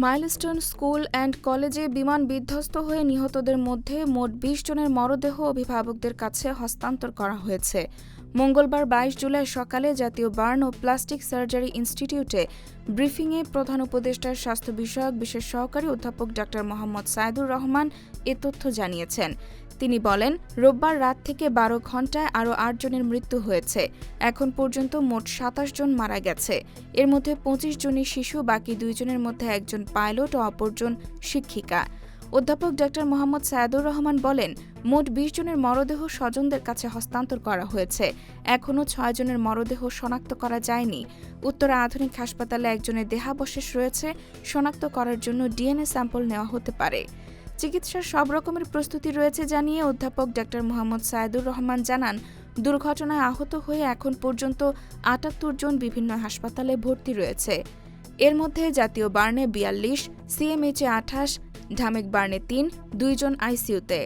Milestone school and কলেজে বিমান বিধ্বস্ত হয়ে নিহতদের মধ্যে মোট বিশ জনের মরদেহ অভিভাবকদের কাছে হস্তান্তর করা হয়েছে। মঙ্গলবার বাইশ জুলাই সকালে জাতীয় বার্ন ও প্লাস্টিক সার্জারি ইনস্টিটিউটে ব্রিফিংয়ে প্রধান উপদেষ্টার স্বাস্থ্য বিষয়ক বিশেষ সহকারী অধ্যাপক ডা মোহাম্মদ সাইদুর রহমান এ তথ্য জানিয়েছেন। তিনি বলেন, রোববার রাত থেকে বারো ঘন্টায় আরও আটজনের মৃত্যু হয়েছে। এখন পর্যন্ত মোট সাতাশ জন মারা গেছে। এর মধ্যে পঁচিশ জনই শিশু, বাকি দুইজনের মধ্যে একজন পাইলট ও অপরজন শিক্ষিকা। অধ্যাপক ড. মোহাম্মদ সায়াদুর রহমান বলেন, মোট বিশ জনের মরদেহ স্বজনদের কাছে হস্তান্তর করা হয়েছে। এখনও ছয় জনের মরদেহ শনাক্ত করা যায়নি। উত্তরা আধুনিক হাসপাতালে একজনের দেহাবশেষ রয়েছে। শনাক্ত করার জন্য ডিএনএ স্যাম্পল নেওয়া হতে পারে। চিকিৎসার সব রকমের প্রস্তুতি রয়েছে জানিয়ে অধ্যাপক ড মোহাম্মদ সায়েদুর রহমান জানান, দুর্ঘটনায় আহত হয়ে এখন পর্যন্ত আটাত্তর জন বিভিন্ন হাসপাতালে ভর্তি রয়েছে। এর মধ্যে জাতীয় বার্নে বিয়াল্লিশ সিএমএইচে আঠাশ, ঢামেক বার্নে তিন দুইজন আইসিইউতে।